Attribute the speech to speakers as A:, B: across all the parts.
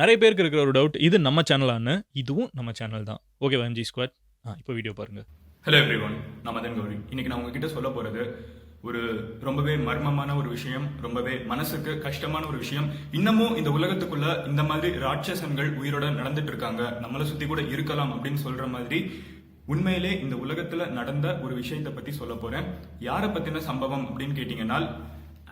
A: நிறைய பேருக்கு இருக்கிற ஒரு டவுட் இது நம்ம சேனலான்னு இதுவும் நம்ம சேனல் தான். ஓகே எம்ஜி ஸ்குவாட் ஆ இப்போ வீடியோ பாருங்கள்
B: ஹலோ எவ்ரி ஒன் நான் மதன் கௌரி. இன்னைக்கு நான் உங்ககிட்ட சொல்ல போகிறது ஒரு ரொம்பவே மர்மமான ஒரு விஷயம் ரொம்பவே மனசுக்கு கஷ்டமான ஒரு விஷயம். இன்னமும் இந்த உலகத்துக்குள்ள இந்த மாதிரி ராட்சசன்கள் உயிரோட நடந்துட்டு இருக்காங்க. நம்மளை சுத்தி கூட இருக்கலாம் அப்படின்னு சொல்ற மாதிரி உண்மையிலே இந்த உலகத்துல நடந்த ஒரு விஷயத்தை பத்தி சொல்ல போறேன். யாரை பத்தின சம்பவம் அப்படின்னு கேட்டீங்கன்னா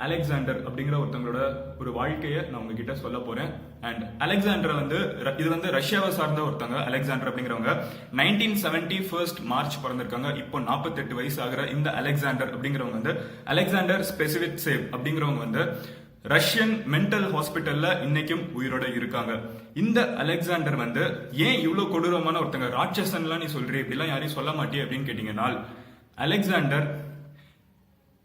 B: அலெக்சாண்டர் அப்படிங்கிற ஒருத்தவங்களோட ஒரு வாழ்க்கையை நான் உங்ககிட்ட சொல்ல போறேன். அண்ட் அலெக்சாண்டர் வந்து ர- இது வந்து ரஷ்யாவை சார்ந்த ஒருத்தவங்க அலெக்சாண்டர் அப்படிங்கிறவங்க. நைன்டீன் செவன்டி ஃபர்ஸ்ட் மார்ச் பிறந்திருக்காங்க. இப்போ 48 வயசு ஆகிற இந்த அலெக்சாண்டர் அப்படிங்கிறவங்க வந்து அலெக்சாண்டர் ஸ்பெசிபிக் சேவ் அப்படிங்கிறவங்க வந்து ரஷ்யன் மென்டல் ஹாஸ்பிட்டல்ல இன்னைக்கும் உயிரோட இருக்காங்க. இந்த அலெக்சாண்டர் வந்து ஏன் இவ்வளவு கொடூரமான ஒருத்தங்க? ராட்சசன்லாம் நீ சொல்றீ இப்படிலாம் யாரையும் சொல்ல மாட்டே அப்படின்னு கேட்டீங்கன்னா அலெக்சாண்டர்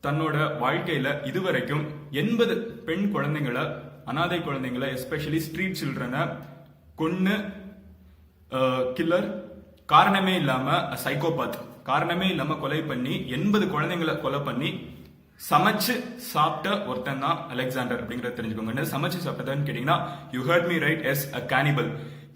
B: தன்னோட வாழ்க்கையில இதுவரைக்கும் எண்பது பெண் குழந்தைங்களை அனாதை குழந்தைங்களை எஸ்பெஷலி ஸ்ட்ரீட் சில்ட்ரனை கொன்னு கில்லர் காரணமே இல்லாமல் சைக்கோபாத் காரணமே இல்லாமல் கொலை பண்ணி எண்பது குழந்தைங்களை கொலை பண்ணி சமைச்சு சாப்பிட்ட ஒருத்தன் தான் அலெக்சாண்டர் அப்படிங்கிறத தெரிஞ்சுக்கோங்க. என்ன சமைச்சு சாப்பிட்டதான்னு கேட்டீங்கன்னா you heard me right as a cannibal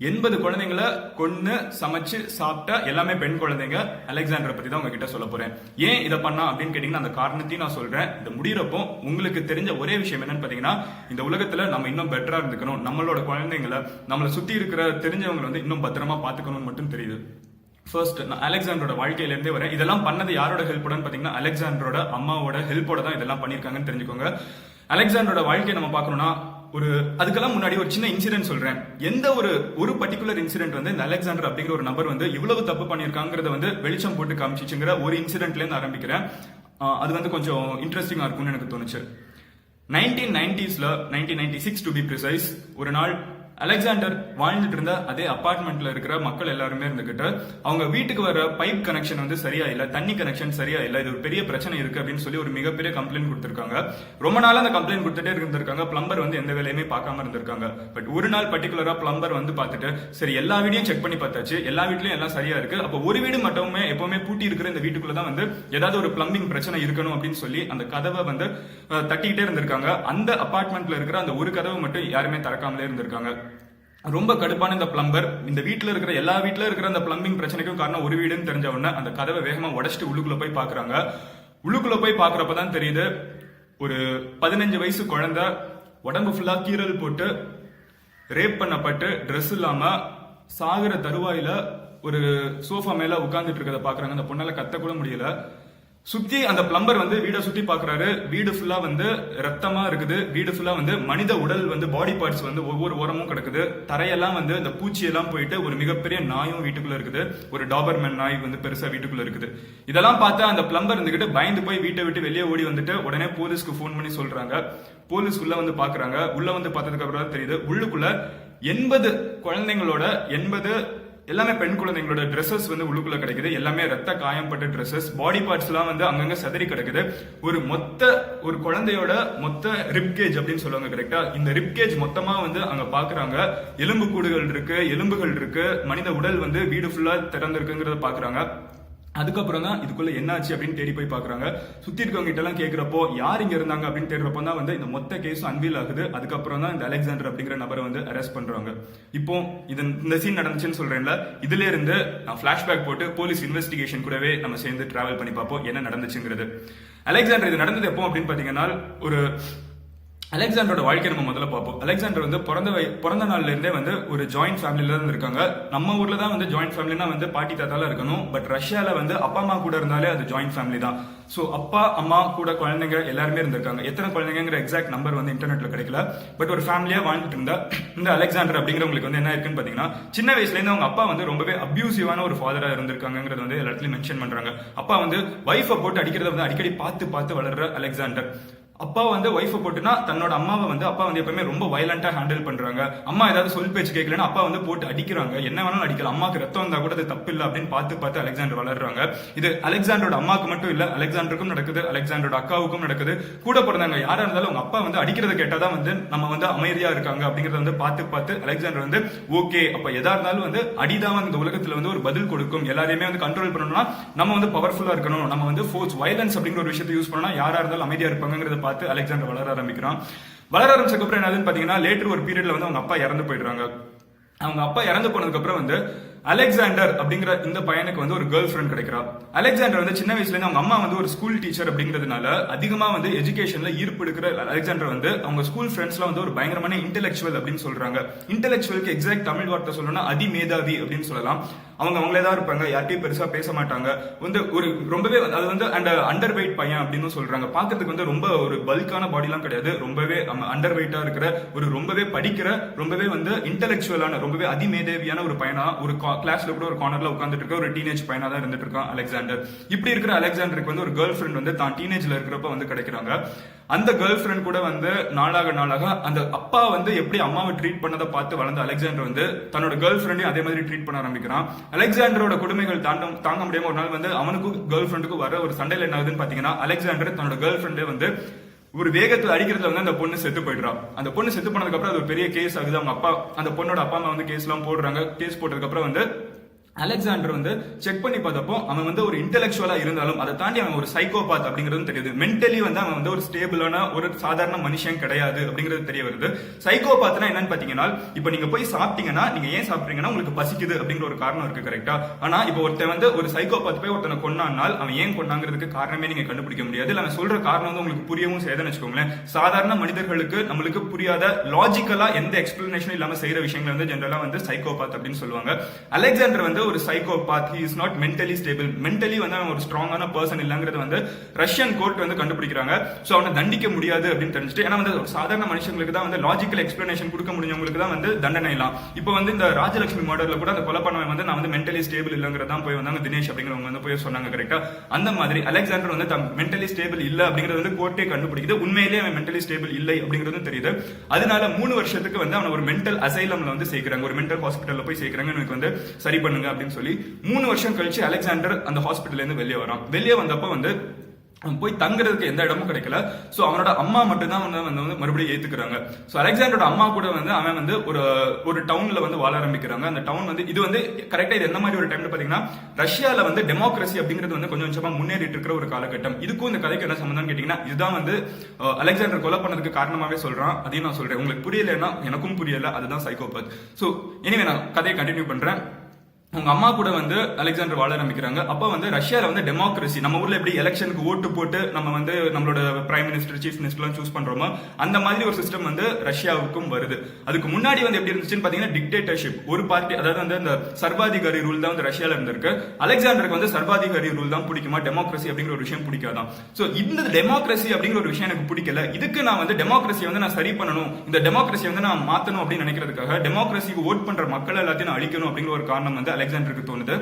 B: எண்பது குழந்தைங்களை கொன்று சமைச்சு சாப்பிட்ட எல்லாமே பெண் குழந்தைங்க. அலெக்சாண்டரை பத்தி தான் உங்ககிட்ட சொல்ல போறேன். ஏன் இதை பண்ணா அப்படின்னு கேட்டீங்கன்னா அந்த காரணத்தையும் நான் சொல்றேன். இந்த முடியிறப்போ உங்களுக்கு தெரிஞ்ச ஒரே விஷயம் என்னன்னு பாத்தீங்கன்னா இந்த உலகத்துல நம்ம இன்னும் பெட்டரா இருந்துக்கணும். நம்மளோட குழந்தைங்களை நம்மளை சுத்தி இருக்கிற தெரிஞ்சவங்களை வந்து இன்னும் பத்திரமா பாத்துக்கணும்னு மட்டும் தெரியுது. ஃபர்ஸ்ட் நான் அலெக்சாண்டரோட வாழ்க்கையில இருந்தே வரேன். இதெல்லாம் பண்ணது யாரோட ஹெல்ப்போடன்னு பாத்தீங்கன்னா அலெக்சாண்டரோட அம்மாவோட ஹெல்ப்போட தான் இதெல்லாம் பண்ணிருக்காங்கன்னு தெரிஞ்சுக்கோங்க. அலெக்சாண்டரோட வாழ்க்கையை நம்ம பார்க்கணும்னா ஒரு அதுக்கெல்லாம் முன்னாடி ஒரு சின்ன இன்சிடென்ட் சொல்றேன். எந்த ஒரு ஒரு பர்டிகுலர் இன்சிடென்ட் வந்து இந்த அலெக்சாண்டர் அப்படிங்கிற ஒரு நபர் வந்து இவ்வளவு தப்பு பண்ணியிருக்காங்கிறத வந்து வெளிச்சம் போட்டு காமிச்சிச்சுங்கிற ஒரு இன்சிடென்ட்ல இருந்து ஆரம்பிக்கிறேன். அது வந்து கொஞ்சம் இன்ட்ரெஸ்டிங்கா இருக்கும்னு எனக்கு தோணுச்சு. Nineteen நைன்டிஸ்ல nineteen ninety six to be precise ஒரு நாள் அலெக்சாண்டர் வாழ்ந்துட்டு இருந்த அதே அப்பார்ட்மெண்ட்ல இருக்கிற மக்கள் எல்லாருமே இருந்துகிட்டு அவங்க வீட்டுக்கு வர பைப் கனெக்ஷன் வந்து சரியா இல்ல தண்ணி கனெக்ஷன் சரியா இல்ல இது ஒரு பெரிய பிரச்சனை இருக்கு அப்படின்னு சொல்லி ஒரு மிகப்பெரிய கம்ப்ளைண்ட் கொடுத்திருக்காங்க. ரொம்ப நாளா அந்த கம்ப்ளைண்ட் கொடுத்துட்டே இருந்திருக்காங்க. பிளம்பர் வந்து எந்த வேலையுமே பார்க்காம இருந்திருக்காங்க. பட் ஒரு நாள் பர்டிகுலரா பிளம்பர் வந்து பார்த்துட்டு சரி எல்லா வீடையும் செக் பண்ணி பார்த்தாச்சு. எல்லா வீட்லயும் எல்லாம் சரியா இருக்கு. அப்போ ஒரு வீடு மட்டுமே எப்பவுமே பூட்டி இருக்கிற இந்த வீட்டுக்குள்ள தான் வந்து ஏதாவது ஒரு பிளம்பிங் பிரச்சனை இருக்கணும் அப்படின்னு சொல்லி அந்த கதவை வந்து தட்டிக்கிட்டே இருந்திருக்காங்க. அந்த அப்பார்ட்மெண்ட்ல இருக்கிற அந்த ஒரு கதவை மட்டும் யாருமே திறக்காமலே இருந்திருக்காங்க. ரொம்ப கடுப்பான இந்த பிளம்பர் இந்த வீட்டில் இருக்கிற எல்லா வீட்டில் இருக்கிற அந்த பிளம்பிங் பிரச்சனைக்கும் காரணம் ஒரு வீடுன்னு தெரிஞ்ச உடனே அந்த கதவை வேகமாக உடச்சிட்டு உள்ளுக்குள்ள போய் பார்க்குறாங்க உள்ளுக்குள்ள போய் பார்க்குறப்ப தான் தெரியுது ஒரு பதினஞ்சு வயசு குழந்த உடம்பு ஃபுல்லாக கீறல் போட்டு ரேப் பண்ணப்பட்டு ட்ரெஸ் இல்லாமல் சாகிற தருவாயில ஒரு சோஃபா மேலே உட்காந்துட்டு இருக்கிறத பார்க்குறாங்க அந்த பொண்ணால் கத்தக்கூட முடியல. சுத்தி அந்த பிளம்பர் வந்து வீடை சுத்தி பாக்குறாரு வீடு ஃபுல்லா வந்து ரத்தமா இருக்குது. வீடு ஃபுல்லா வந்து மனித உடல் வந்து பாடி பார்ட்ஸ் வந்து ஒவ்வொரு ஓரமும் கிடக்குது. தரையெல்லாம் வந்து இந்த பூச்சி எல்லாம் போயிட்டு ஒரு மிகப்பெரிய நாயும் வீட்டுக்குள்ள இருக்குது. ஒரு டாபர்மேன் நாய் வந்து பெருசா வீட்டுக்குள்ள இருக்குது. இதெல்லாம் பார்த்து அந்த பிளம்பர் இருந்துகிட்டு பயந்து போய் வீட்டை விட்டு வெளியே ஓடி வந்துட்டு உடனே போலீஸ்க்கு ஃபோன் பண்ணி சொல்றாங்க. போலீஸ் உள்ள வந்து பாக்குறாங்க உள்ள வந்து பார்த்ததுக்கு அப்புறம் தான் தெரியுது. உள்ளுக்குள்ள எண்பது குழந்தைங்களோட எண்பது எல்லாமே பெண் குழந்தைங்களோட ட்ரெஸ்ஸஸ் வந்து உள்ளுக்குள்ள கிடைக்குது. எல்லாமே ரத்த காயம்பட்ட ட்ரெஸ்ஸஸ் பாடி பார்ட்ஸ் எல்லாம் வந்து அங்கங்க சதறி கிடக்குது. ஒரு மொத்த ஒரு குழந்தையோட மொத்த ரிப்கேஜ் அப்படின்னு சொல்லுவாங்க கரெக்டா இந்த ரிப்கேஜ் மொத்தமா வந்து அங்க பாக்குறாங்க. எலும்பு கூடுகள் இருக்கு எலும்புகள் இருக்கு. மனித உடல் வந்து வீடு ஃபுல்லா திறந்திருக்குங்கிறத பாக்குறாங்க. அதுக்கப்புறம் தான் இதுக்குள்ள என்னாச்சு அப்படின்னு தேடி போய் பாக்குறாங்க சுத்தி இருக்கவங்க கிட்ட எல்லாம் கேட்கிறப்போ யார் இங்க இருந்தாங்க? அப்படின்னு தேடுறப்போ தான் வந்து இந்த மொத்த கேஸும் அன்வீல் ஆகுது. அதுக்கப்புறம் தான் இந்த அலெக்சாண்டர் அப்படிங்கிற நபரை வந்து அரெஸ்ட் பண்றாங்க. இப்போ இது இந்த சீன் நடந்துச்சுன்னு சொல்றேன்ல இதுல இருந்து நான் பிளாஷ்பேக் போட்டு போலீஸ் இன்வெஸ்டிகேஷன் கூடவே நம்ம சேர்ந்து டிராவல் பண்ணி பார்ப்போம் என்ன நடந்துச்சுங்கிறது. அலெக்சாண்டர் இது நடந்தது எப்போ அப்படின்னு பாத்தீங்கன்னா ஒரு அலெக்சாண்டரோட வாழ்க்கை நம்ம முதல்ல பார்ப்போம். அலெக்சாண்டர் வந்து பிறந்த வய- பிறந்த நாள்ல இருந்தே வந்து ஒரு ஜாயிண்ட் ஃபேமிலியில தான் இருக்காங்க. நம்ம ஊர்ல தான் வந்து ஜாயிண்ட் ஃபேமிலினா வந்து பாட்டி தாத்தால இருக்கணும். பட் ரஷ்யால வந்து அப்பா அம்மா கூட இருந்தாலே அது ஜாயிண்ட் ஃபேமிலி தான். ஸோ அப்பா அம்மா கூட குழந்தைங்க எல்லாருமே இருந்திருக்காங்க. எத்தனை குழந்தைங்கிற எக்ஸாக்ட் நம்பர் வந்து இன்டர்நெட்ல கிடைக்கல. பட் ஒரு ஃபேமிலியா வாழ்ந்துட்டு இருந்தா இந்த அலெக்சாண்டர் அப்படிங்கிறவங்களுக்கு வந்து என்ன இருக்குன்னு பாத்தீங்கன்னா சின்ன வயசுல இருந்து அவங்க அப்பா வந்து ரொம்பவே அபியூசிவான ஒரு ஃபாதரா இருந்திருக்காங்கிறது வந்து எல்லா இடத்துலையும் மென்ஷன் பண்றாங்க. அப்பா வந்து ஒய்ஃபை போட்டு அடிக்கிறத வந்து அடிக்கடி பார்த்து பார்த்து வளர்ற அலெக்சாண்டர். அப்பா வந்து ஒய்ஃபை போட்டுனா தன்னோட அம்மாவை வந்து அப்பா வந்து எப்பவுமே ரொம்ப வயலண்டா ஹேண்டில் பண்றாங்க. அம்மா ஏதாவது சொல் பேச்சு கேட்கலன்னா அப்பா வந்து போட்டு அடிக்கிறாங்க. என்ன வேணாலும் அடிக்கலாம். அம்மாக்கு ரத்தம் வந்தா கூட அது தப்பு இல்லை அப்படின்னு பார்த்து பார்த்து அலெக்சாண்டர் வளர்றாங்க. இது அலெக்சாண்டரோட அம்மாக்கு மட்டும் இல்ல அலெக்சாண்டருக்கும் நடக்குது அலெக்சாண்டரோட அக்காவுக்கும் நடக்குது. கூட பிறந்தாங்க யாரா இருந்தாலும் உங்க அப்பா வந்து அடிக்கிறத கேட்டாதான் வந்து நம்ம வந்து அமைதியா இருக்காங்க அப்படிங்கறத வந்து பார்த்து பார்த்து அலெக்சாண்டர் வந்து ஓகே அப்ப எதா இருந்தாலும் வந்து அடிதான் வந்து இந்த உலகத்துல வந்து ஒரு பதில் கொடுக்கும். எல்லாரையுமே வந்து கண்ட்ரோல் பண்ணணும்னா நம்ம வந்து பவர்ஃபுல்லா இருக்கணும். நம்ம வந்து ஃபோர்ஸ் வயலன்ஸ் அப்படிங்கிற ஒரு விஷயத்தை யூஸ் பண்ணா யாரா இருந்தாலும் அமைதியா இருப்பாங்கிறத பார்த்து அலெக்சாண்டர் வளர ஆரம்பிக்கிறான். வளர ஆரம்பிச்சதுக்கப்புறம் என்னதுன்னு பார்த்தீங்கன்னா லேட்டர் ஒரு பீரியட்ல வந்து அவங்க அப்பா இறந்து போயிடுறாங்க. அவங்க அப்பா இறந்து போனதுக்கு அப்புறம் வந்து அலெக்சாண்டர் அப்படிங்கிற இந்த பையனுக்கு வந்து ஒரு கேர்ள் ஃப்ரெண்ட் கிடைக்கிறா. அலெக்சாண்டர் வந்து சின்ன வயசுல இருந்து அவங்க அம்மா வந்து ஒரு ஸ்கூல் டீச்சர் அப்படிங்கிறதுனால அதிகமா வந்து எஜுகேஷன்ல ஈர்ப்பு எடுக்கிற அலெக்சாண்டர் வந்து அவங்க ஸ்கூல் ஃப்ரெண்ட்ஸ்ல வந்து ஒரு பயங்கரமான இன்டெலெக்சுவல் அப்படின்னு சொல்றாங்க. இன்டெலெக்சுவலுக்கு எக்ஸாக்ட் தமிழ் வார்த்தை சொல்லணும்னா அதிமேதாவி அப்படின்னு சொல்லலாம். அவங்க அவங்களே தான் இருப்பாங்க. யார்ட்டையும் பெருசா பேச மாட்டாங்க. வந்து ஒரு ரொம்பவே அது வந்து அண்ட் அண்டர் வெயிட் பையன் அப்படின்னு சொல்றாங்க. பார்க்கிறதுக்கு வந்து ரொம்ப ஒரு பல்கான பாடிலாம் கிடையாது. ரொம்பவே அண்டர் வெயிட்டா இருக்கிற ஒரு ரொம்பவே படிக்கிற ரொம்பவே வந்து இன்டெலெக்சுவலான ரொம்பவே அதிமேதேவியான ஒரு பையனா ஒரு கிளாஸ்ல கூட ஒரு கார்னர்ல உட்காந்துட்டு இருக்க ஒரு டீனேஜ் பையனா தான் இருந்துட்டு இருக்கான் அலெக்சாண்டர் இப்படி இருக்கிற அலெக்சாண்டருக்கு வந்து ஒரு கேர்ள் ஃப்ரெண்ட் வந்து தான் டீனேஜ்ல இருக்கிறப்ப வந்து கிடைக்கிறாங்க. அந்த கேர்ள் ஃப்ரெண்ட் கூட வந்து நாளாக நாளாக அந்த அப்பா வந்து எப்படி அம்மாவை ட்ரீட் பண்ணதை பார்த்து வளர்ந்த அலெக்சாண்டர் வந்து தன்னோட கேர்ள் ஃப்ரெண்டையும் அதே மாதிரி ட்ரீட் பண்ண ஆரம்பிக்கிறான். அலெக்சாண்டரோட கொடுமைகள் தாண்ட தாங்க முடியாம ஒரு நாள் வந்து அவனுக்கும் கேர்ள் ஃப்ரெண்டுக்கும் வர ஒரு சண்டையில் என்ன ஆகுதுன்னு பாத்தீங்கன்னா அலெக்சாண்டர் தன்னோட கேர்ள் ஃப்ரெண்டே வந்து ஒரு வேகத்தில் அடிக்கிறதுல வந்து அந்த பொண்ணு செத்து போயிடுறா. அந்த பொண்ணு செத்து போனதுக்கப்புறம் அது ஒரு பெரிய கேஸ் ஆகுது. அவங்க அப்பா அந்த பொண்ணோட அப்பா அம்மா வந்து கேஸ் எல்லாம் போடுறாங்க. கேஸ் போட்டதுக்கப்புறம் வந்து அலெக்சாண்டர் வந்து செக் பண்ணி பார்த்தப்போ அவன் வந்து ஒரு இன்டெலெக்சுவலா இருந்தாலும் அதை தாண்டி அவன் ஒரு சைக்கோபாத் அப்படிங்கிறது தெரியுது. மென்டலி வந்து அவன் வந்து ஒரு ஸ்டேபிளான ஒரு சாதாரண மனுஷன் கிடையாது அப்படிங்கிறது தெரிய வருது. சைக்கோபாத்னா என்னன்னு பாத்தீங்கன்னா இப்போ நீங்க போய் சாப்பிட்டீங்கன்னா நீங்க ஏன் சாப்பிட்றீங்கன்னா உங்களுக்கு பசிக்குது அப்படிங்கிற ஒரு காரணம் இருக்கு கரெக்டா ஆனா இப்போ ஒருத்தன் வந்து ஒரு சைக்கோபாத் போய் ஒருத்தனை கொண்டானால் அவன் ஏன் கொண்டாங்கிறதுக்கு காரணமே நீங்க கண்டுபிடிக்க முடியாது. இல்ல அவன் சொல்ற காரணம் வந்து உங்களுக்கு புரியவும் செய்யுதுன்னு வச்சுக்கோங்களேன். சாதாரண மனிதர்களுக்கு நம்மளுக்கு புரியாத லாஜிக்கலா எந்த எக்ஸ்பிளனேஷனும் இல்லாம செய்யற விஷயங்களை வந்து ஜென்ரலா வந்து சைக்கோபாத் அப்படின்னு சொல்லுவாங்க. அலெக்சாண்டர் வந்து ஒரு psychopath he is not mentally stable mentally வந்து அவன் ஒரு ஸ்ட்ராங்கான பர்சன் இல்லைங்கிறது வந்து ரஷ்யன் கோர்ட் வந்து கண்டுபிடிக்கிறாங்க. ஸோ அவனை தண்டிக்க முடியாது அப்படின்னு தெரிஞ்சுட்டு ஏன்னா வந்து ஒரு சாதாரண மனுஷங்களுக்கு தான் வந்து லாஜிக்கல் எக்ஸ்பிளனேஷன் கொடுக்க முடிஞ்சவங்களுக்கு தான் வந்து தண்டனை எல்லாம். இப்போ வந்து இந்த ராஜலட்சுமி மாடலில் கூட அந்த கொலை பண்ணவன் வந்து நான் வந்து மென்டலி ஸ்டேபிள் இல்லங்கிறதான் போய் வந்தாங்க தினேஷ் அப்படிங்கிறவங்க வந்து போய் சொன்னாங்க கரெக்டா அந்த மாதிரி அலெக்சாண்டர் வந்து மென்டலி ஸ்டேபிள் இல்லை அப்படிங்கிறது வந்து கோர்ட்டே கண்டுபிடிக்குது. உண்மையிலேயே அவன் மென்டலி ஸ்டேபிள் இல்லை அப்படிங்கிறது தெரியுது. அதனால மூணு வருஷத்துக்கு வந்து அவனை ஒரு மென்டல் அசைலம்ல வந்து சேர்க்கிறாங்க. ஒரு மென்டல் ஹாஸ்பிட்டல்ல போய் சேர்க்கிறாங்க. எனக்கு வந்து சரி பண்ணுங்க அப்படின்னு சொல்லி மூணு வருஷம் கழிச்சு அலெக்சாண்டர் அந்த ஹாஸ்பிட்டல் இருந்து வெளியே வரான். வெளியே வந்தப்போ வந்து அவன் போய் தங்குறதுக்கு எந்த இடமும் கிடைக்கல. சோ அவனோட அம்மா மட்டும்தான் வந்து வந்து வந்து மறுபடியும் ஏத்துக்கிறாங்க. சோ அலெக்சாண்டரோட அம்மா கூட வந்து அவன் வந்து ஒரு ஒரு டவுன்ல வந்து வாழ ஆரம்பிக்கிறாங்க. அந்த டவுன் வந்து இது வந்து கரெக்டா இது எந்த மாதிரி ஒரு டைம்ல பாத்தீங்கன்னா ரஷ்யால வந்து டெமோக்ரஸி அப்படிங்கிறது வந்து கொஞ்சம் கொஞ்சமா முன்னேறிட்டு இருக்கிற ஒரு காலகட்டம். இதுக்கும் இந்த கதைக்கு என்ன சம்பந்தம் கேட்டீங்கன்னா இதுதான் வந்து அலெக்சாண்டர் கொலை பண்ணதுக்கு காரணமாவே சொல்றான். அதையும் நான் சொல்றேன். உங்களுக்கு புரியலைன்னா எனக்கும் புரியல. அதுதான் சைக்கோபாத் சோ எனிவே நான் கதையை கண்டினியூ பண்றேன். அவங்க அம்மா கூட வந்து அலெக்சாண்டர் வாழ ஆரம்பிக்கிறாங்க. அப்போ வந்து ரஷ்யால வந்து டெமோக்ரஸி நம்ம ஊர்ல எப்படி எலெக்ஷனுக்கு ஓட்டு போட்டு நம்ம வந்து நம்மளோட பிரைம் மினிஸ்டர் சீஃப் மினிஸ்டர்லாம் சூஸ் பண்றோமோ அந்த மாதிரி ஒரு சிஸ்டம் வந்து ரஷ்யாவுக்கும் வருது. அதுக்கு முன்னாடி வந்து எப்படி இருந்துச்சுன்னு பாத்தீங்கன்னா டிக்டேட்டர்ஷிப் ஒரு பார்ட்டி அதாவது வந்து அந்த சர்வாதிகாரி ரூல் தான் வந்து ரஷ்யால இருந்திருக்கு. அலெக்சாண்டருக்கு வந்து சர்வாதிகாரி ரூல் தான் பிடிக்குமா? டெமோக்ரஸி அப்படிங்கிற ஒரு விஷயம் பிடிக்காதான். சோ இந்த டெமோக்ரஸி அப்படிங்கிற ஒரு விஷயம் எனக்கு பிடிக்கல. இதுக்கு நான் வந்து டெமோக்ரஸியை வந்து நான் சரி பண்ணணும். இந்த டெமோக்ரஸியை வந்து நான் மாத்தணும் அப்படின்னு நினைக்கிறதுக்காக டெமோக்ரஸிக்கு ஓட் பண்ற மக்கள் எல்லாத்தையும் நான் அழிக்கணும் அப்படிங்கிற ஒரு காரணம் வந்து அலெக்சாண்டருக்கு தோணுது.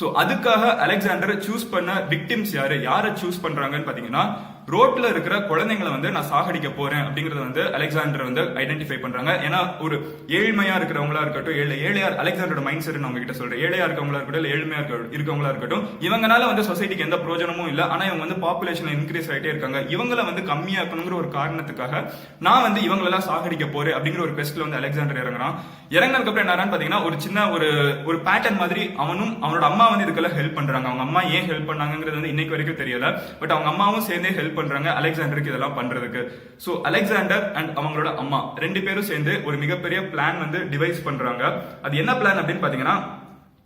B: ஸோ அதுக்காக அலெக்சாண்டர் சூஸ் பண்ண விக்டிம்ஸ் யாரு? யாரை சூஸ் பண்றாங்கன்னு பாத்தீங்கன்னா ரோட்ல இருக்கிற குழந்தைங்களை வந்து நான் சாகடிக்க போறேன் அப்படிங்கறத வந்து அலெக்சாண்டர் வந்து ஐடென்டிஃபை பண்றாங்க. ஏன்னா ஒரு ஏழ்மையா இருக்கிறவங்களா இருக்கட்டும் ஏழை ஏழையா அலெக்சாண்டரோட மைண்ட் செட் நான் உங்ககிட்ட சொல்றேன். ஏழையா இருக்கவங்களா இருக்கட்டும் இல்ல ஏழ்மையா இருக்கவங்களா இருக்கட்டும் இவங்கனால வந்து சொசைட்டிக்கு எந்த பிரயோஜனமும் இல்ல. ஆனா இவங்க வந்து பாப்புலேஷன் இன்க்ரீஸ் ஆகிட்டே இருக்காங்க. இவங்கள வந்து கம்மியாக்கணுங்கிற ஒரு காரணத்துக்காக நான் வந்து இவங்களெல்லாம் சாகடிக்க போறேன் அப்படிங்கிற ஒரு பெஸ்ட்ல வந்து அலெக்சாண்டர் இறங்குறான். இறங்கினதுக்கு அப்புறம் என்னன்னு பாத்தீங்கன்னா ஒரு சின்ன ஒரு ஒரு பேட்டர்ன் மாதிரி அவனும் அவனோட அம்மா வந்து இதுக்கெல்லாம் ஹெல்ப் பண்றாங்க. அவங்க அம்மா ஏன் ஹெல்ப் பண்ணாங்கிறது வந்து இன்னைக்கு வரைக்கும் தெரியல. பட் அவங்க அம்மாவும் சேர்ந்தே ஹெல்ப் பண்றாங்க அலெக்சாண்டருக்கு இதெல்லாம் பண்றதுக்கு. ஸோ அலெக்சாண்டர் அண்ட் அவங்களோட அம்மா ரெண்டு பேரும் சேர்ந்து ஒரு மிகப்பெரிய பிளான் வந்து டிவைஸ் பண்றாங்க. அது என்ன பிளான் அப்படின்னு பாத்தீங்கன்னா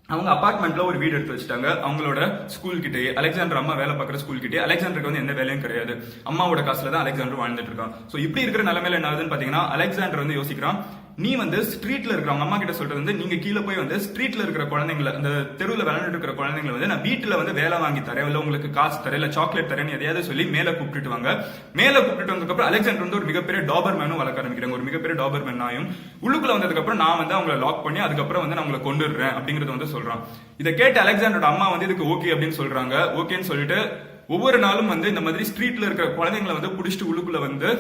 B: அவங்க அபார்ட்மெண்ட்ல ஒரு வீடு எடுத்து வச்சுட்டாங்க. அவங்களோட ஸ்கூல் கிட்டே அலெக்சாண்டர் அம்மா வேலை பார்க்குற ஸ்கூல் கிட்டே அலெக்சாண்டருக்கு வந்து எந்த வேலையும் கிடையாது. அம்மாவோட காசுல தான் அலெக்சாண்டர் வாழ்ந்துட்டு இருக்கான். ஸோ இப்படி இருக்கிற நிலைமையில என்ன ஆகுதுன்னு பாத்தீங்கன்னா அலெக்சாண்டர் வந்து யோசிக்கிறான் நீ வந்து ஸ்ட்ரீட்ல இருக்கிறவங்க அம்மா கிட்ட சொல்றது வந்து நீங்க கீழே போய் வந்து ஸ்ட்ரீட்ல இருக்கிற குழந்தைங்கள அந்த தெருவில் விளையாண்டு இருக்கிற குழந்தைங்களை வந்து நான் வீட்டுல வந்து வேலை வாங்கி தரேன் இல்லை உங்களுக்கு காசு தரேன் இல்லை சாக்லேட் தரேன் எதையாவது சொல்லி மேல கூப்பிட்டுட்டு வாங்க. மேல கூப்பிட்டு வந்ததுக்கப்புறம் அலெக்சாண்டர் வந்து ஒரு மிகப்பெரிய டாபர் மேனும் வளர்க்க ஆரம்பிக்கிறாங்க. ஒரு மிகப்பெரிய டாபர் மேன் ஆயும் உள்ளுக்குள்ள வந்ததுக்கப்புறம் நான் வந்து அவங்கள லாக் பண்ணி அதுக்கப்புறம் வந்து நான் உங்களை கொண்டுடுறேன் அப்படிங்கறத வந்து சொல்றான். இதை கேட்டு அலெக்சாண்டரோட அம்மா வந்து இதுக்கு ஓகே அப்படின்னு சொல்றாங்க. ஓகேன்னு சொல்லிட்டு ஒவ்வொரு நாளும் வந்து இந்த மாதிரி ஸ்ட்ரீட்ல இருக்கிற குழந்தைங்களை வந்து புடிச்சிட்டு உள்ளுக்குள்ள வந்து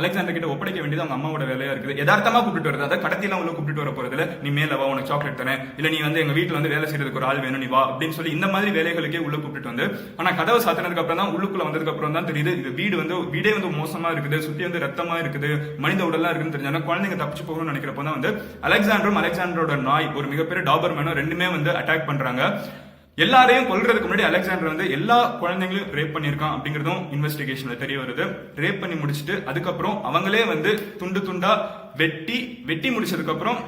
B: அலெக்சாண்டர் கிட்ட ஒப்படைக்க வேண்டியது அவங்க அம்மாவோட வேலையா இருக்குது. எதார்த்தமா கூப்பிட்டு வருது. அதாவது கடத்திலாம் உள்ள கூப்பிட்டு வர போறதுல நீ மேல வா உனக்கு சாக்லேட் தரேன். இல்ல நீ வந்து எங்க வீட்டுல வந்து வேலை செய்யறதுக்கு ஒரு ஆள் வேணும் நீ வா அப்படின்னு சொல்லி இந்த மாதிரி வேலைகளுக்கே உள்ள கூப்பிட்டு வந்து ஆனா கதவு சாத்தினதுக்கு அப்புறம் தான் உள்ளுக்குள்ள வந்ததுக்கு அப்புறம் தான் தெரியுது இது வீடு வந்து வீடே வந்து மோசமா இருக்குது சுத்தி வந்து ரத்தமா இருக்குது மனித உடலா இருக்குன்னு தெரிஞ்சாங்க குழந்தைங்க தப்பிச்சு போகணும்னு நினைக்கிறப்ப தான் வந்து அலெக்சாண்டரும் அலெக்சாண்டரோட நாய் ஒரு மிகப்பெரிய டாபர் மேனும் ரெண்டுமே வந்து அட்டாக் பண்றாங்க. எல்லாரையும் கொல்றதுக்கு முன்னாடி அலெக்சாண்டர் வந்து எல்லா குழந்தைங்களையும் ரேப் பண்ணியிருக்கான் அப்படிங்கறதும் இன்வெஸ்டிகேஷன்ல தெரிய வருது. ரேப் பண்ணி முடிச்சுட்டு அதுக்கப்புறம் அவங்களே வந்து துண்டு துண்டா வெட்டி வெட்டி முடிச்சதுக்கு அப்புறம்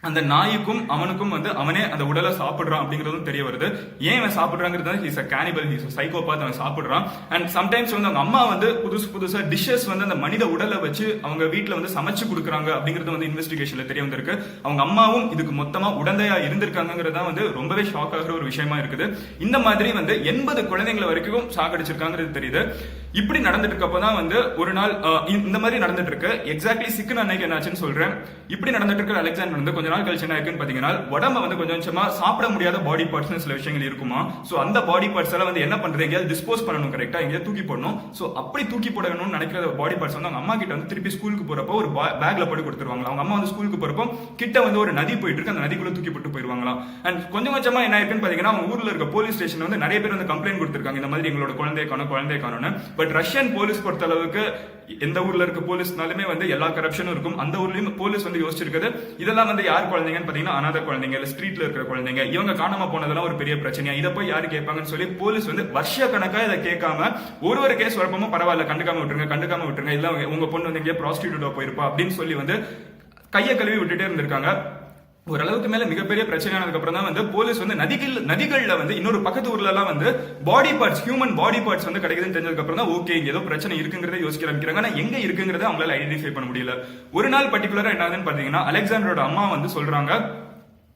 B: அந்த நாய்க்கும் அவனுக்கும் வந்து அவனே அந்த உடலை சாப்பிடுறான் அப்படிங்கறதும் தெரிய வருது. ஏன் அவன் சாப்பிடுறாங்கிறது he's a cannibal he's psychopath அவன் சாப்பிடுறான். அண்ட் சம்டைம்ஸ் வந்து அவங்க அம்மா வந்து புதுசு புதுசா டிஷ்ஷஸ் வந்து அந்த மனித உடலை வச்சு அவங்க வீட்டில் வந்து சமைச்சு கொடுக்குறாங்க அப்படிங்கிறது வந்து இன்வெஸ்டிகேஷன்ல தெரிய வந்திருக்கு. அவங்க அம்மாவும் இதுக்கு மொத்தமா உடந்தையா இருந்திருக்காங்கிறதா வந்து ரொம்பவே ஷாக் ஆகிற ஒரு விஷயமா இருக்குது. இந்த மாதிரி வந்து எண்பது குழந்தைங்களை வரைக்கும் சாகடிச்சிருக்காங்கிறது தெரியுது. இப்படி நடந்துட்டு இருக்கப்போ தான் வந்து ஒரு நாள் இந்த- மாதிரி நடந்துட்டு இருக்கு எக்ஸாக்ட்லி சிக்கன் அன்னைக்கு என்னாச்சுன்னு சொல்றேன். இப்படி நடந்துட்டு இருக்கிற அலெக்சாண்டர் வந்து கொஞ்ச நாள் கழிச்சு என்ன இருக்குன்னு பாத்தீங்கன்னா உடம்ப வந்து கொஞ்சம் கொஞ்சமா சாப்பிட முடியாத பாடி பார்ட்ஸ் சில விஷயங்கள் இருக்குமா? சோ அந்த பாடி பார்ட்ஸ் எல்லாம் வந்து என்ன பண்றது? எங்கேயாவது டிஸ்போஸ் பண்ணணும் கரெக்டா எங்கேயாவது தூக்கி போடணும். சோ அப்படி தூக்கி போடணும்னு நினைக்கிற பாடி பார்ட்ஸ் வந்து அவங்க அம்மா கிட்ட வந்து திருப்பி ஸ்கூலுக்கு போறப்போ ஒரு பேக்ல போட்டு கொடுத்துருவாங்க அவங்க அம்மா வந்து ஸ்கூலுக்கு போறப்போ கிட்ட வந்து ஒரு நதி போயிட்டு இருக்கு. அந்த நதிக்குள்ள தூக்கி போட்டு போயிருவாங்களா அண்ட் கொஞ்சம் கொஞ்சமா என்ன இருக்குன்னு பாத்தீங்கன்னா அவங்க ஊர்ல இருக்க போலீஸ் ஸ்டேஷன் வந்து நிறைய பேர் வந்து கம்ப்ளைண்ட் கொடுத்துருக்காங்க. இந்த மாதிரி எங்களோட குழந்தைய காணும் குழந்தைய காணும்னு. பட் ரஷ்யன் போலீஸ் பொறுத்த அளவுக்கு எந்த ஊர்ல இருக்க போலீஸ்னாலுமே வந்து எல்லா கரப்ஷனும் இருக்கும். அந்த ஊர்லயும் போலீஸ் வந்து யோசிச்சிருக்குது. இதெல்லாம் வந்து யார் குழந்தைங்கன்னு பாத்தீங்கன்னா அனாதை குழந்தைங்க இல்ல ஸ்ட்ரீட்ல இருக்கிற குழந்தைங்க. இவங்க காணாம போனதெல்லாம் ஒரு பெரிய பிரச்சனையா? இதை போய் யாரு கேட்பாங்கன்னு சொல்லி போலீஸ் வந்து வருஷ கணக்கா இதை கேட்காம ஒரு ஒரு கேஸ் வரப்பமும் பரவாயில்ல கண்டுக்காம விட்டுருங்க கண்டுக்காம விட்டுருங்க. இல்ல உங்க பொண்ணு வந்து எங்கேயா ப்ராஸ்டியூட்டா போயிருப்பா அப்படின்னு சொல்லி வந்து கையை கழுவி விட்டுட்டே இருந்திருக்காங்க. ஓரளவுக்கு மேல மிகப்பெரிய பிரச்சனையானதுக்கு அப்புறம் தான் வந்து போலீஸ் வந்து நதிகள் நதிகள்ல வந்து இன்னொரு பக்கத்து ஊர்ல எல்லாம் வந்து body parts human body parts வந்து கிடைக்குதுன்னு தெரிஞ்சதுக்கு அப்புறம் தான் ஓகே இங்க ஏதோ பிரச்சனை இருக்குங்கிறத யோசிக்க ஆரம்பிக்கிறாங்க. ஆனா எங்க இருக்குங்கிறத அவங்களால ஐடென்டிஃபை பண்ண முடியல. ஒரு நாள் பர்டிகுலரா ஆகுதுன்னு பாத்தீங்கன்னா அலெக்சாண்டரோட அம்மா வந்து சொல்றாங்க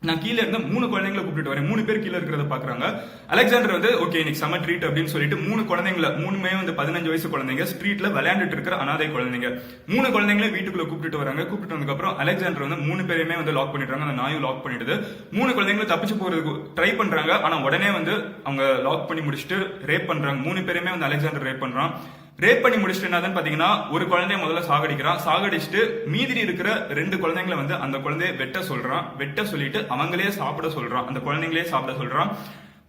B: நான் கீழே இருந்து மூணு குழந்தைங்களை கூப்பிட்டு வரேன். மூணு பேர் கீழே இருக்கிறத பாக்குறாங்க அலெக்சாண்டர் வந்து ஓகே இன்னைக்கு சம ட்ரீட் அப்படின்னு சொல்லிட்டு மூணு குழந்தைங்கள மூணுமே வந்து பதினஞ்சு வயசு குழந்தைங்க ஸ்ட்ரீட்ல விளையாண்டுட்டு இருக்கிற அனாதை குழந்தைங்க. மூணு குழந்தைங்களே வீட்டுக்குள்ள கூப்பிட்டு வராங்க. கூப்பிட்டு வந்ததுக்கப்புறம் அலெக்சாண்டர் வந்து மூணு பேரையுமே வந்து லாக் பண்ணிடுறாங்க. அந்த நாயும் லாக் பண்ணிடுது. மூணு குழந்தைங்களும் தப்பிச்சு போறதுக்கு ட்ரை பண்றாங்க. ஆனா உடனே வந்து அவங்க லாக் பண்ணி முடிச்சுட்டு ரேப் பண்றாங்க. மூணு பேருமே வந்து அலெக்சாண்டர் ரேப் பண்றான். ரேப் பண்ணி முடிச்சுட்டு என்னதுன்னு பாத்தீங்கன்னா ஒரு குழந்தைய முதல்ல சாகடிக்கிறான். சாகடிச்சுட்டு மீதி இருக்கிற ரெண்டு குழந்தைங்களை வந்து அந்த குழந்தைய வெட்ட சொல்றான். வெட்ட சொல்லிட்டு அவங்களே சாப்பிட சொல்றான். அந்த குழந்தைங்களே சாப்பிட சொல்றான்.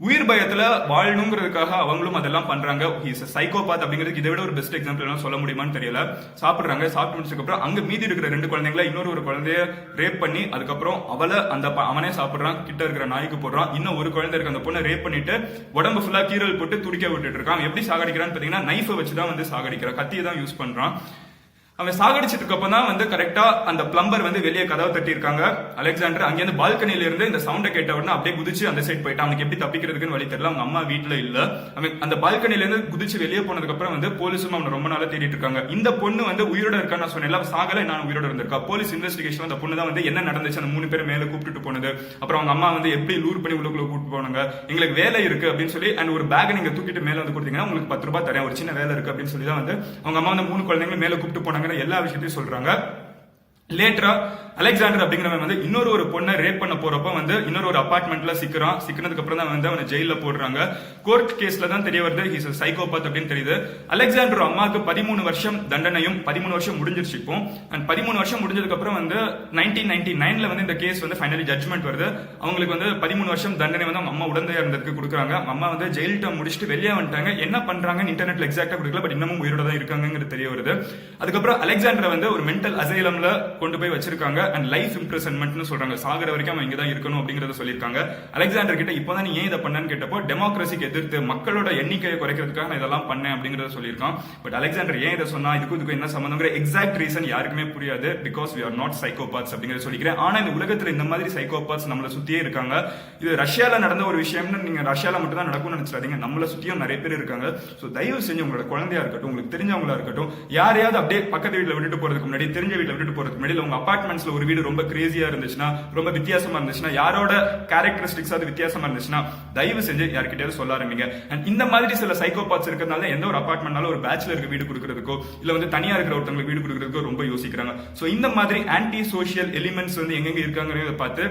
B: உயிர் பயத்துல வாழணுங்கிறதுக்காக அவங்களும் அதெல்லாம் பண்றாங்க. ஹீஸ் சைக்கோபாத் அப்படிங்கிறதுக்கு இதை விட ஒரு பெஸ்ட் எக்ஸாம்பிள் எல்லாம் சொல்ல முடியுமான்னு தெரியல. சாப்பிடுறாங்க சாப்பிட்டு முடிச்சதுக்கு அப்புறம் அங்க மீதி இருக்கிற ரெண்டு குழந்தைங்களை இன்னொரு ஒரு குழந்தைய ரேப் பண்ணி அதுக்கப்புறம் அவளை அந்த அவனே சாப்பிடுறான் கிட்ட இருக்கிற நாய்க்கு போடுறான். இன்னும் ஒரு குழந்தை இருக்கு அந்த பொண்ணை ரேப் பண்ணிட்டு உடம்பு ஃபுல்லா கீரல் போட்டு துடிக்க விட்டுட்டு இருக்கான். எப்படி சாகடிக்கிறான்னு பாத்தீங்கன்னா நைஃபை வச்சு தான் வந்து சாகடிக்கிறான். கத்தியை தான் யூஸ் பண்றான். அவன் சாகடிச்சிட்டு இருக்கப்ப தான் வந்து கரெக்டா அந்த பிளம்பர் வந்து வெளியே கதவை தட்டி இருக்காங்க அலெக்சாண்டர் அங்கேருந்து பால்கனில இருந்து இந்த சவுண்டை கேட்ட உடனே அப்படியே குதிச்சு அந்த சைட் போயிட்டான். அவனுக்கு எப்படி தப்பிக்கிறதுக்குன்னு வழி தெரியல. அவங்க அம்மா வீட்டுல இல்ல. அவன் அந்த பால்கனில இருந்து குதிச்சு வெளியே போனதுக்கு அப்புறம் வந்து போலீஸும் அவனை ரொம்ப நாளா தேடிட்டு இருக்காங்க. இந்த பொண்ணு வந்து உயிரோட இருக்கான்னு நான் சொன்னேன் சாகல நான் உயிரோட இருந்திருக்கா? போலீஸ் இன்வெஸ்டிகேஷன் அந்த பொண்ணு தான் வந்து என்ன நடந்துச்சு? அந்த மூணு பேர் மேல கூப்பிட்டு போனது. அப்புறம் அவங்க அம்மா வந்து எப்படி லூர் பண்ணி உள்ளுக்குள்ள கூப்பிட்டு போனாங்க? எங்களுக்கு வேலை இருக்கு அப்படின்னு சொல்லி அண்ட் ஒரு பேக் நீங்க தூக்கிட்டு மேல வந்து கொடுத்தீங்கன்னா உங்களுக்கு பத்து ரூபாய் தரேன். ஒரு சின்ன வேலை இருக்கு அப்படின்னு சொல்லி தான் வந்து அவங்க அம்மா வந்து மூணு குழந்தைங்களும் மேல கூப்பிட்டு நடக்கிற எல்லா விஷயத்தையும் சொல்றாங்க. லேட்டரா அலெக்சாண்டர் அப்படிங்கிறவன் வந்து இன்னொரு ஒரு பொண்ணை ரேப் பண்ண போறப்ப வந்து இன்னொரு ஒரு அபார்ட்மெண்ட்ல சிக்கிறான். சிக்கினதுக்கு அப்புறம் தான் வந்து அவனை ஜெயில போடுறாங்க. கோர்ட் கேஸ்ல தான் தெரிய வருது. ஹிஸ் சைக்கோபாத் அப்படின்னு தெரியுது. அலெக்சாண்டர் அம்மாவுக்கு பதிமூணு வருஷம் தண்டனையும் பதிமூணு வருஷம் முடிஞ்சிருச்சு இப்போ. அண்ட் பதிமூணு வருஷம் முடிஞ்சதுக்கு அப்புறம் வந்து நைன்டீன் நைன்டி நைன்ல வந்து இந்த கேஸ் வந்து ஃபைனலி ஜட்மெண்ட் வருது. அவங்களுக்கு வந்து பதிமூணு வருஷம் தண்டனை வந்து அவங்க அம்மா உடந்தையா இருந்ததுக்கு கொடுக்குறாங்க. அம்மா வந்து ஜெயில் டம் முடிச்சுட்டு வெளியே வந்துட்டாங்க. என்ன பண்றாங்கன்னு இன்டர்நெட்ல எக்ஸாக்டா கொடுக்கல பட் இன்னமும் உயிரோட தான் இருக்காங்கிறது தெரிய வருது. அதுக்கப்புறம் அலெக்சாண்டரை வந்து ஒரு மென்டல் அசைலம்ல கொண்டு போய் வச்சிருக்காங்க. அண்ட் லைஃப் இம்ப்ரெசன்மெண்ட்னு சொல்றாங்க. சாகிற வரைக்கும் அவன் இங்க தான் இருக்கணும் அப்படிங்கறத சொல்லியிருக்காங்க. அலெக்சாண்டர் கிட்ட இப்போதான் நீ ஏன் இதை பண்ணு கேட்டப்போ டெமோக்ரஸிக்கு எதிர்த்து மக்களோட எண்ணிக்கையை குறைக்கிறதுக்காக நான் இதெல்லாம் பண்ணேன் அப்படிங்கறத சொல்லியிருக்கான். பட் அலெக்சாண்டர் ஏன் இதை சொன்னா இதுக்கும் இதுக்கும் என்ன சம்பந்தங்கிற எக்ஸாக்ட் ரீசன் யாருக்குமே புரியாது. Because we are not psychopaths அப்படிங்கறத சொல்லிக்கிறேன். ஆனா இந்த உலகத்துல இந்த மாதிரி சைக்கோபாத்ஸ் நம்மள சுத்தியே இருக்காங்க. இது ரஷ்யால நடந்த ஒரு விஷயம்னு நீங்க ரஷ்யால மட்டும் தான் நடக்கும்னு நினைச்சிடாதீங்க. நம்மள சுத்தியும் நிறைய பேர் இருக்காங்க. சோ தயவு செஞ்சு உங்களோட குழந்தையா இருக்கட்டும் உங்களுக்கு தெரிஞ்சவங்களா இருக்கட்டும் யாரையாவது அப்படியே பக்கத்து வீட்டுல விட்டுட்டு போறதுக்கு முன்னாடி தெரிஞ்ச வீட்டுல விட்டுட்டு போறதுக்கு முன்னாடி உங்க அபார்ட்மெண்ட்ஸ்ல ஒரு வீடு ரொம்ப கிரேசியா இருந்துச்சுன்னா ரொம்ப வித்தியாசமா இருந்துச்சுன்னா யாரோட கேரக்டரிஸ்டிக்ஸ் அது வித்தியாசமா இருந்துச்சுன்னா தயவு செஞ்சு யார்கிட்டயாவது சொல்லாரு ஆரம்பிங்க. அண்ட் இந்த மாதிரி சில சைக்கோபாத்ஸ் இருக்கிறதுனால எந்த ஒரு அபார்ட்மெண்ட்னாலும் ஒரு பேச்சுலருக்கு வீடு கொடுக்கறதுக்கோ இல்ல வந்து தனியா இருக்கிற ஒருத்தவங்களுக்கு வீடு கொடுக்கறதுக்கோ ரொம்ப யோசிக்கிறாங்க. சோ இந்த மாதிரி ஆன்டி சோஷியல் எலிமெண்ட்ஸ் வந்து எங்கெங்க இருக்காங்கிறத பார்த்து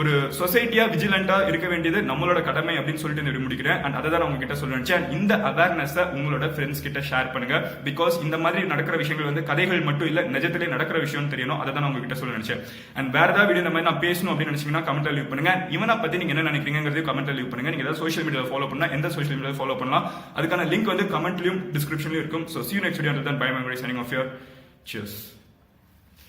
B: ஒரு சொசைட்டியா விஜிலண்டா இருக்க வேண்டியது நம்மளோட கடமை அப்படின்னு சொல்லிட்டு இந்த முடிக்கிறேன் அண்ட் அதை தான் உங்ககிட்ட சொல்ல நினைச்சேன். இந்த அவேர்னஸ் உங்களோட ஃப்ரெண்ட்ஸ் கிட்ட ஷேர் பண்ணுங்க. பிகாஸ் இந்த மாதிரி நடக்கிற விஷயங்கள் வந்து கதைகள் மட்டும் இல்ல நிஜத்திலே நடக்கிற விஷயம் தெரியணும். அதை தான் உங்ககிட்ட சொல்ல நினைச்சேன். அண்ட் வேற ஏதாவது வீடியோ இந்த மாதிரி நான் பேசணும் அப்படின்னு நினைச்சீங்கன்னா கமெண்ட்ல லீவ் பண்ணுங்க. இவனை பத்தி நீங்க என்ன நினைக்கிறீங்கிறது கமெண்ட்ல லீவ் பண்ணுங்க. நீங்க ஏதாவது சோஷியல் மீடியாவில் ஃபாலோ பண்ணா எந்த சோஷியல் மீடியா ஃபாலோ பண்ணலாம். அதுக்கான லிங்க் வந்து கமெண்ட்லயும் டிஸ்கிரிப்ஷன்லயும் இருக்கும். ஸோ சி நெக்ஸ்ட் வீடியோ தான் bye memory signing off your cheers